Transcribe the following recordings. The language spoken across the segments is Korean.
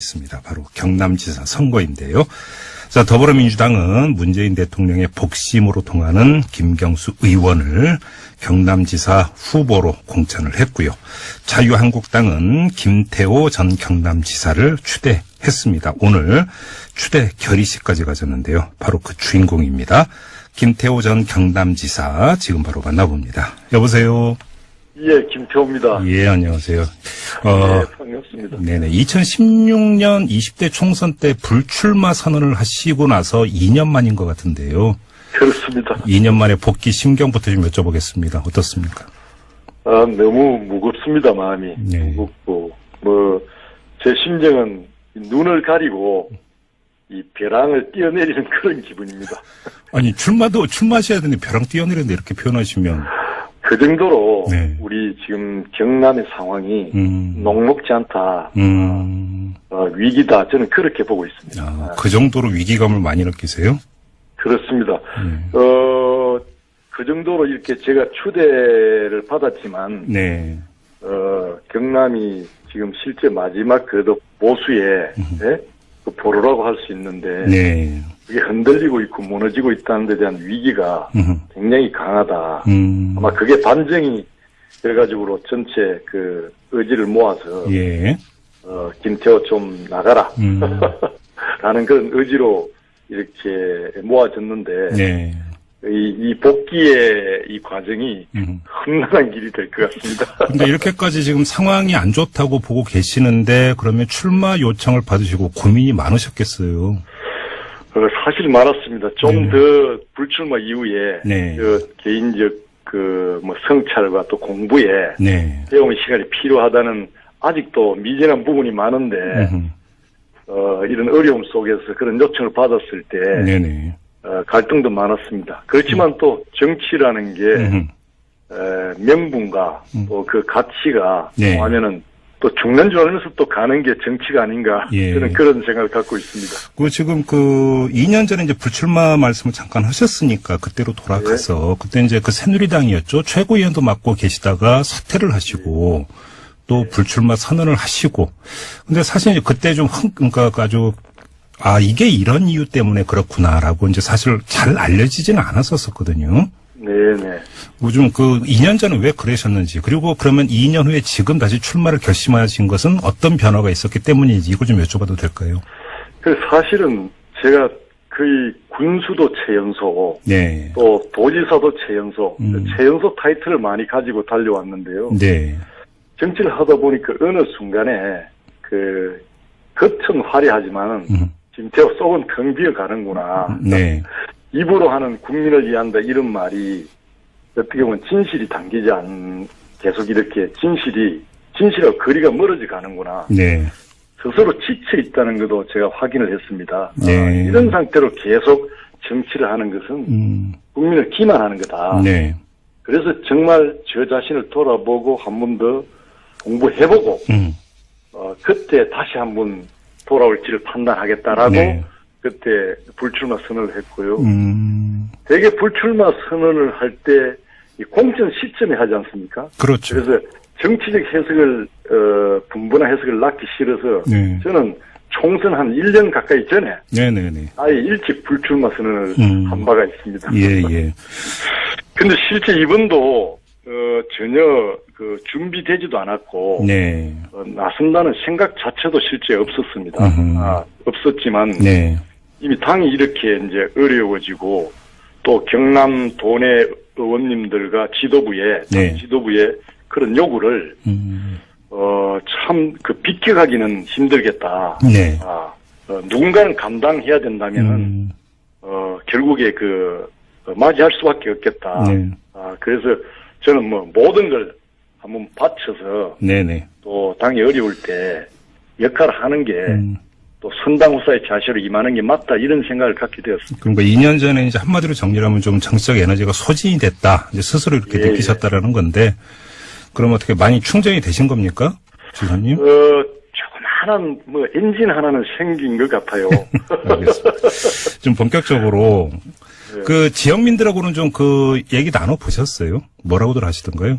있습니다. 바로 경남지사 선거인데요. 자, 더불어민주당은 문재인 대통령의 복심으로 통하는 김경수 의원을 경남지사 후보로 공천을 했고요. 자유한국당은 김태호 전 경남지사를 추대했습니다. 오늘 추대 결의식까지 가졌는데요. 바로 그 주인공입니다. 김태호 전 경남지사 지금 바로 만나봅니다. 여보세요. 예, 김태호입니다. 예, 안녕하세요. 어, 네, 반갑습니다. 네네. 2016년 20대 총선 때 불출마 선언을 하시고 나서 2년 만인 것 같은데요. 그렇습니다. 2년 만에 복귀 심경부터 좀 여쭤보겠습니다. 어떻습니까? 아, 너무 무겁습니다, 마음이. 네. 무겁고, 뭐, 제 심정은 눈을 가리고 이 벼랑을 뛰어내리는 그런 기분입니다. 아니, 출마도, 출마하셔야 되는데 벼랑 뛰어내렸는데 이렇게 표현하시면. 그 정도로 네. 우리 지금 경남의 상황이 음. 녹록지 않다, 음, 어, 위기다. 저는 그렇게 보고 있습니다. 아, 그 정도로 위기감을 많이 느끼세요? 그렇습니다. 네. 어, 그 정도로 이렇게 제가 추대를 받았지만, 네. 어, 경남이 지금 실제 마지막 그래도 보수의 예? 그 보루라고 할 수 있는데 네. 그게 흔들리고 있고 무너지고 있다는 데 대한 위기가 음, 굉장히 강하다. 음, 아마 그게 반증이 돼가지고 전체 그 의지를 모아서 예. 어, 김태호 좀 나가라 음, 라는 그런 의지로 이렇게 모아졌는데 네. 이, 이 복귀의 이 과정이 음. 험난한 길이 될 것 같습니다. 근데 이렇게까지 지금 상황이 안 좋다고 보고 계시는데 그러면 출마 요청을 받으시고 고민이 많으셨겠어요. 어, 사실 많았습니다. 좀 네. 더 불출마 이후에 네. 그 개인적 그 뭐 성찰과 또 공부에 네. 배움의 시간이 필요하다는 아직도 미진한 부분이 많은데 음흠. 어, 이런 어려움 속에서 그런 요청을 받았을 때 네네. 어, 갈등도 많았습니다. 그렇지만 또 정치라는 게 음흠. 명분과 음. 또그 가치가 네. 하면은 또 죽는 줄 알면서 또 가는 게 정치가 아닌가 예. 저는 그런 생각을 갖고 있습니다. 그 지금 그 2년 전에 이제 불출마 말씀을 잠깐 하셨으니까 그때로 돌아가서 그때 이제 그 새누리당이었죠. 최고위원도 맡고 계시다가 사퇴를 하시고 또 불출마 선언을 하시고 근데 사실 그때 좀 흥, 그러니까 아주 아 이게 이런 이유 때문에 그렇구나라고 이제 사실 잘 알려지지는 않았었거든요. 네네. 요즘 그 2년 전에 왜 그러셨는지 그리고 그러면 2년 후에 지금 다시 출마를 결심하신 것은 어떤 변화가 있었기 때문인지 이거 좀 여쭤봐도 될까요? 그 사실은 제가 거의 군수도 최연소, 네. 또 도지사도 최연소, 음. 최연소 타이틀을 많이 가지고 달려왔는데요. 네. 정치를 하다 보니까 어느 순간에 그 겉은 화려하지만은 음, 김태호 속은 텅 비어 가는구나. 네. 입으로 하는 국민을 위한다 이런 말이 어떻게 보면 진실이 담기지 않 계속 이렇게 진실이 진실하고 거리가 멀어져 가는구나. 네. 스스로 지쳐 있다는 것도 제가 확인을 했습니다. 네. 아, 이런 상태로 계속 정치를 하는 것은 음, 국민을 기만하는 거다. 네. 그래서 정말 저 자신을 돌아보고 한 번 더 공부해보고 음, 어, 그때 다시 한번 돌아올지를 판단하겠다라고 네. 그때 불출마 선언을 했고요. 음, 되게 불출마 선언을 할 때 공천 시점에 하지 않습니까? 그렇죠. 그래서 정치적 해석을 어, 분분한 해석을 낳기 싫어서 네. 저는 총선 한 1년 가까이 전에 네네네. 아예 일찍 불출마 선언을 음. 한 바가 있습니다. 예, 예. 근데 실제 이번도 어, 전혀 그 준비되지도 않았고 네. 어, 나선다는 생각 자체도 실제 없었습니다. 아, 없었지만 네. 이미 당이 이렇게 이제 어려워지고 또 경남 도내 의원님들과 지도부에 네. 지도부에 그런 요구를 음, 어, 참, 그, 비껴가기는 힘들겠다. 네. 아, 어, 누군가는 감당해야 된다면은, 음, 어, 결국에 그, 어, 맞이할 수밖에 없겠다. 네. 아, 그래서 저는 뭐, 모든 걸 한번 바쳐서 네네. 또 당이 어려울 때 역할을 하는 게, 음, 또 선당 후사의 자세로 임하는 게 맞다. 이런 생각을 갖게 되었습니다. 그러니까 2년 전에 이제 한마디로 정리하면 좀 정치적 에너지가 소진이 됐다. 이제 스스로 이렇게 예, 느끼셨다라는 건데, 그럼 어떻게 많이 충전이 되신 겁니까? 지사님? 어, 조그마한, 뭐, 엔진 하나는 생긴 것 같아요. 알겠습니다. 좀 본격적으로 네. 그 지역민들하고는 좀 그 얘기 나눠 보셨어요? 뭐라고들 하시던가요?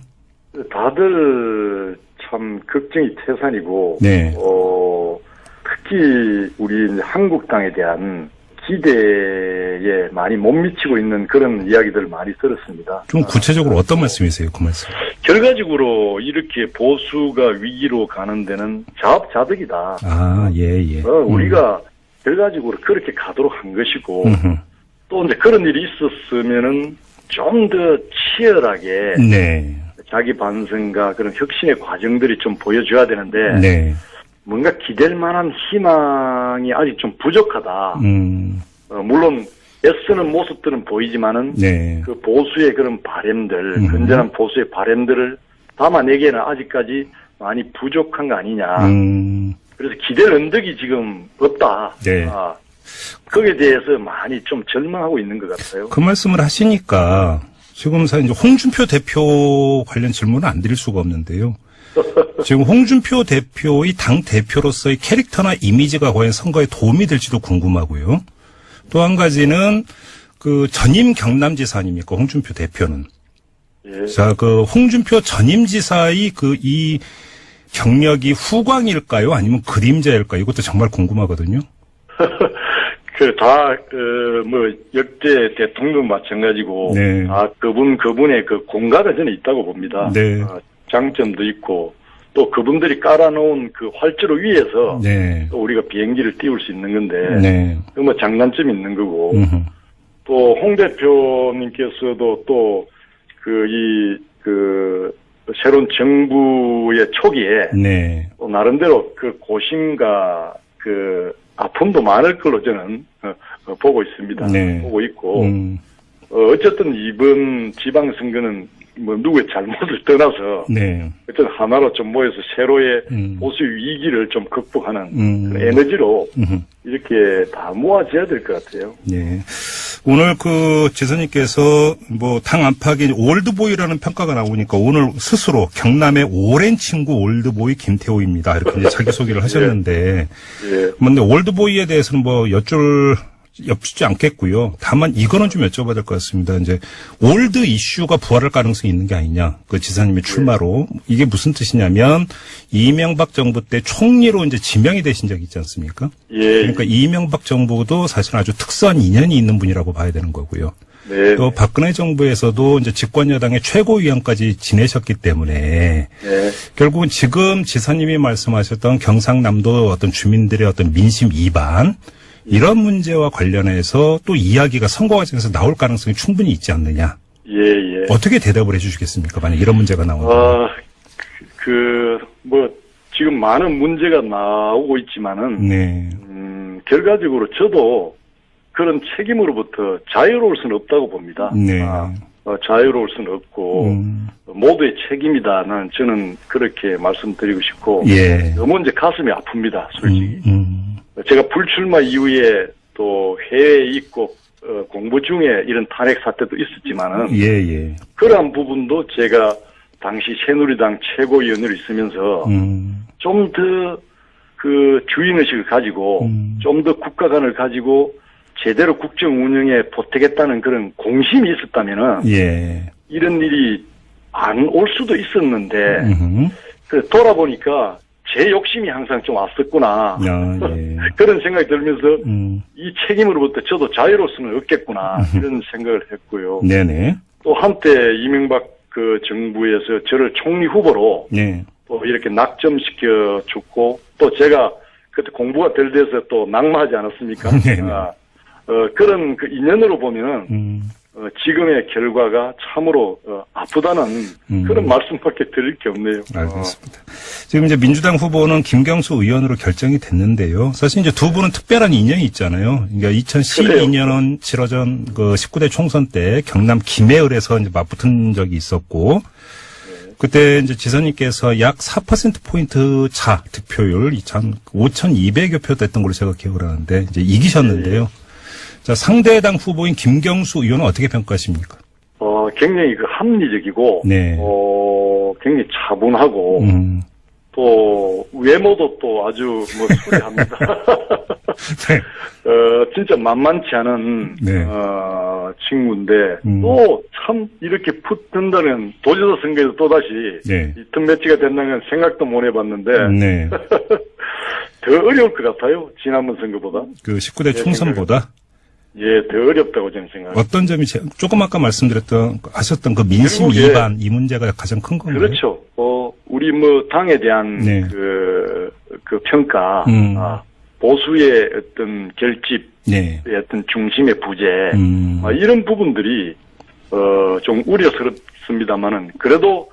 다들 참 걱정이 태산이고, 네. 어, 특히 우리 한국당에 대한 기대에 많이 못 미치고 있는 그런 이야기들을 많이 들었습니다. 좀 구체적으로 어떤 말씀이세요, 그 말씀? 결과적으로 이렇게 보수가 위기로 가는 데는 자업자득이다. 아, 예, 예. 어, 우리가 결과적으로 그렇게 가도록 한 것이고 음. 또 이제 그런 일이 있었으면은 좀 더 치열하게 네. 자기 반성과 그런 혁신의 과정들이 좀 보여줘야 되는데 네. 뭔가 기댈 만한 희망이 아직 좀 부족하다. 음. 어, 물론 애쓰는 모습들은 보이지만은 네. 그 보수의 그런 바램들, 음. 건전한 보수의 바램들을 담아내기에는 아직까지 많이 부족한 거 아니냐. 음. 그래서 기댈 언덕이 지금 없다. 네. 아, 거기에 대해서 많이 좀 절망하고 있는 것 같아요. 그 말씀을 하시니까 지금 사실 이제 홍준표 대표 관련 질문을 안 드릴 수가 없는데요. 지금 홍준표 대표의 당 대표로서의 캐릭터나 이미지가 과연 선거에 도움이 될지도 궁금하고요. 또 한 가지는 그 전임 경남지사 아닙니까? 홍준표 대표는. 예. 자, 그 홍준표 전임지사의 그 이 경력이 후광일까요? 아니면 그림자일까요? 이것도 정말 궁금하거든요. 그, 다, 그, 뭐, 역대 대통령 마찬가지고, 네. 다 그분, 그분의 그 공과가 저는 있다고 봅니다. 네. 어, 장점도 있고, 또 그분들이 깔아놓은 그 활주로 위에서 네. 또 우리가 비행기를 띄울 수 있는 건데, 네. 그뭐 장단점이 있는 거고. 또 홍 대표님께서도 또 그 이그 새로운 정부의 초기에 네. 또 나름대로 그 고심과 그 아픔도 많을 걸로 저는 어, 어, 보고 있습니다. 네. 보고 있고 음. 어, 어쨌든 이번 지방선거는 뭐 누구의 잘못을 떠나서 네. 어쨌든 하나로 좀 모여서 새로의 음. 보수 위기를 좀 극복하는 음. 그런 에너지로 음흠. 이렇게 다 모아져야 될 것 같아요. 네. 오늘 그 지선님께서 뭐 당 안팎의 올드보이라는 평가가 나오니까 오늘 스스로 경남의 오랜 친구 올드보이 김태호입니다. 이렇게 이제 자기 소개를 하셨는데, 예. 근데 올드보이에 대해서는 뭐 여쭐, 엽지 않겠고요. 다만 이거는 좀 여쭤봐야 될 것 같습니다. 이제 올드 이슈가 부활할 가능성이 있는 게 아니냐. 그 지사님의 출마로. 이게 무슨 뜻이냐면 이명박 정부 때 총리로 이제 지명이 되신 적이 있지 않습니까? 예. 그러니까 이명박 정부도 사실 아주 특수한 인연이 있는 분이라고 봐야 되는 거고요. 네. 또 박근혜 정부에서도 이제 집권 여당의 최고위원까지 지내셨기 때문에 네. 결국은 지금 지사님이 말씀하셨던 경상남도 어떤 주민들의 어떤 민심 이반 이런 문제와 관련해서 또 이야기가 선거 과정에서 나올 가능성이 충분히 있지 않느냐. 예, 예. 어떻게 대답을 해주시겠습니까? 만약 이런 문제가 나온다면. 아, 그, 뭐, 지금 많은 문제가 나오고 있지만은, 네. 음, 결과적으로 저도 그런 책임으로부터 자유로울 수는 없다고 봅니다. 네. 아, 어, 자유로울 수는 없고, 음, 모두의 책임이다는 저는 그렇게 말씀드리고 싶고, 예. 너무 이제 가슴이 아픕니다, 솔직히. 음, 음, 제가 불출마 이후에 또 해외에 있고, 어, 공부 중에 이런 탄핵 사태도 있었지만은, 예, 예. 그러한 부분도 제가 당시 새누리당 최고위원으로 있으면서 음, 좀더 그 주인의식을 가지고 음. 좀더 국가관을 가지고 제대로 국정 운영에 보태겠다는 그런 공심이 있었다면은 예. 이런 일이 안 올 수도 있었는데. 그 돌아보니까 제 욕심이 항상 좀 왔었구나 야, 예. 그런 생각이 들면서 음, 이 책임으로부터 저도 자유로울 수는 없겠구나 이런 생각을 했고요. 네네. 또 한때 이명박 그 정부에서 저를 총리 후보로 네. 또 이렇게 낙점시켜 줬고 또 제가 그때 공부가 덜 돼서 또 낙마하지 않았습니까? 아, 어, 그런 그 인연으로 보면은 음, 어, 지금의 결과가 참으로 어, 아프다는 음. 그런 말씀밖에 드릴 게 없네요. 알겠습니다. 지금 이제 민주당 후보는 김경수 의원으로 결정이 됐는데요. 사실 이제 두 분은 특별한 인연이 있잖아요. 그러니까 2012년은 치러진 그 19대 총선 때 경남 김해을에서 이제 맞붙은 적이 있었고, 그때 이제 지선님께서 약 4%포인트 차 득표율 5,200여 표 됐던 걸로 제가 기억을 하는데, 이제 이기셨는데요. 자, 상대당 후보인 김경수 의원은 어떻게 평가하십니까? 어, 굉장히 그 합리적이고 네. 어, 굉장히 차분하고 음, 또 외모도 또 아주 뭐 수려합니다. 네. 어, 진짜 만만치 않은, 네. 어, 친구인데, 음. 또참 이렇게 붙든다는 도지사 선거에서 또 다시 네. 이턴 매치가 된다는 건 생각도 못 해봤는데, 네. 더 어려울 것 같아요. 지난번 선거보다. 그 19대 총선보다 예, 더 어렵다고 저는 생각합니다. 어떤 점이 제- 조금 아까 말씀드렸던 하셨던 그 민심 결국에- 위반 이 문제가 가장 큰 건가요? 그렇죠. 어, 우리 뭐 당에 대한 네. 그, 그 평가, 음. 아, 보수의 어떤 결집의 네. 어떤 중심의 부재, 음. 아, 이런 부분들이 어, 좀 우려스럽습니다만은 그래도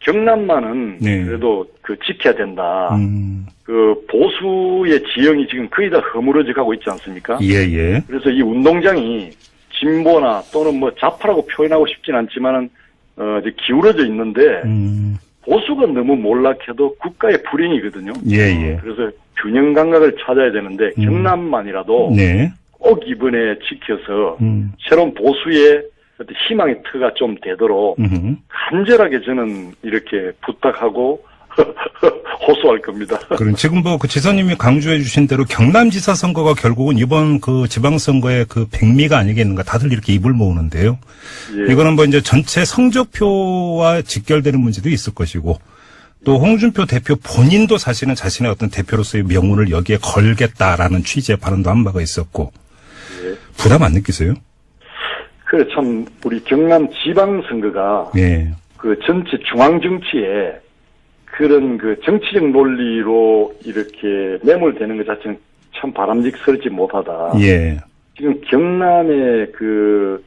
경남만은 네. 그래도 그 지켜야 된다. 음. 그 보수의 지형이 지금 거의 다 허물어져 가고 있지 않습니까? 예, 예. 그래서 이 운동장이 진보나 또는 뭐 좌파라고 표현하고 싶진 않지만은 어, 이제 기울어져 있는데 음. 보수가 너무 몰락해도 국가의 불행이거든요. 예, 예. 그래서 균형 감각을 찾아야 되는데 음. 경남만이라도 네. 꼭 이번에 지켜서 음. 새로운 보수의 어떤 희망의 터가 좀 되도록 음. 간절하게 저는 이렇게 부탁하고 호소할 겁니다. 그럼 지금 뭐 그 지사님이 강조해 주신 대로 경남지사 선거가 결국은 이번 그 지방선거의 그 백미가 아니겠는가 다들 이렇게 입을 모으는데요. 예. 이거는 뭐 이제 전체 성적표와 직결되는 문제도 있을 것이고 또 홍준표 대표 본인도 사실은 자신의 어떤 대표로서의 명운을 여기에 걸겠다라는 취지의 발언도 한 바가 있었고 예. 부담 안 느끼세요? 그래 참 우리 경남 지방 선거가 예. 그 전체 중앙 정치에 그런 그 정치적 논리로 이렇게 매몰되는 것 자체는 참 바람직스럽지 못하다. 예. 지금 경남의 그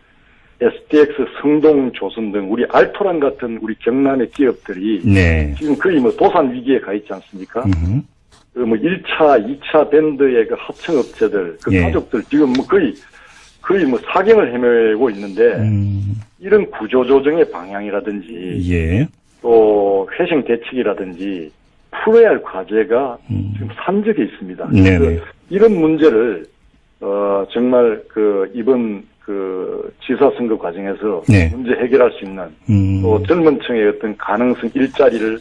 SDX, 성동, 조선 등 우리 알토란 같은 우리 경남의 기업들이 네. 지금 거의 뭐 도산 위기에 가 있지 않습니까? 음. 그뭐 1차, 2차 밴드의 그 하청업체들, 그 예. 가족들 지금 뭐 거의 거의 뭐 사경을 헤매고 있는데 음. 이런 구조조정의 방향이라든지 예. 또 회생 대책이라든지 풀어야 할 과제가 음. 지금 산적해 있습니다. 네네. 그래서 이런 문제를 어 정말 그 이번 그 지사 선거 과정에서 네. 문제 해결할 수 있는 음. 또 젊은 층의 어떤 가능성 일자리를 어,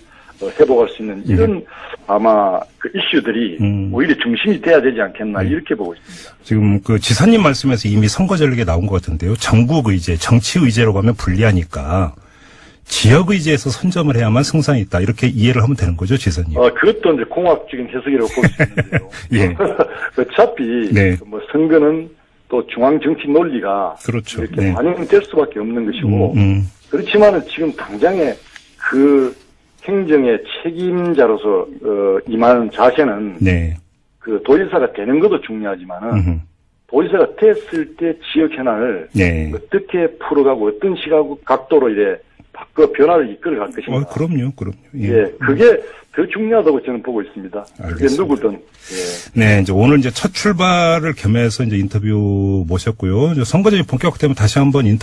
회복할 수 있는 이런 아마 그 이슈들이 음. 오히려 중심이 돼야 되지 않겠나 네. 이렇게 보고 있습니다. 지금 그 지사님 말씀에서 이미 선거 전략에 나온 것 같은데요. 전국 의제, 정치 의제로 가면 불리하니까 지역 의제에서 선점을 해야만 승산이 있다. 이렇게 이해를 하면 되는 거죠, 지사님. 어, 그것도 이제 공학적인 해석이라고 볼 수 있는데요. 예. 어차피 네. 뭐 선거는 또 중앙 정치 논리가 그렇죠. 이렇게 네. 반영될 수밖에 없는 것이고 음, 음. 그렇지만은 지금 당장에 그 행정의 책임자로서 어, 임하는 자세는 네. 그 도지사가 되는 것도 중요하지만은 음흠. 도지사가 됐을 때 지역 현안을 네. 어떻게 풀어가고 어떤 시각 각도로 이래 바꿔 변화를 이끌어갈 것인가. 어, 그럼요, 그럼요. 예. 예, 그게 더 중요하다고 저는 보고 있습니다. 그게 알겠습니다. 누구든. 예. 네, 이제 오늘 이제 첫 출발을 겸해서 이제 인터뷰 모셨고요. 이제 선거전이 본격화되면 다시 한번 인터뷰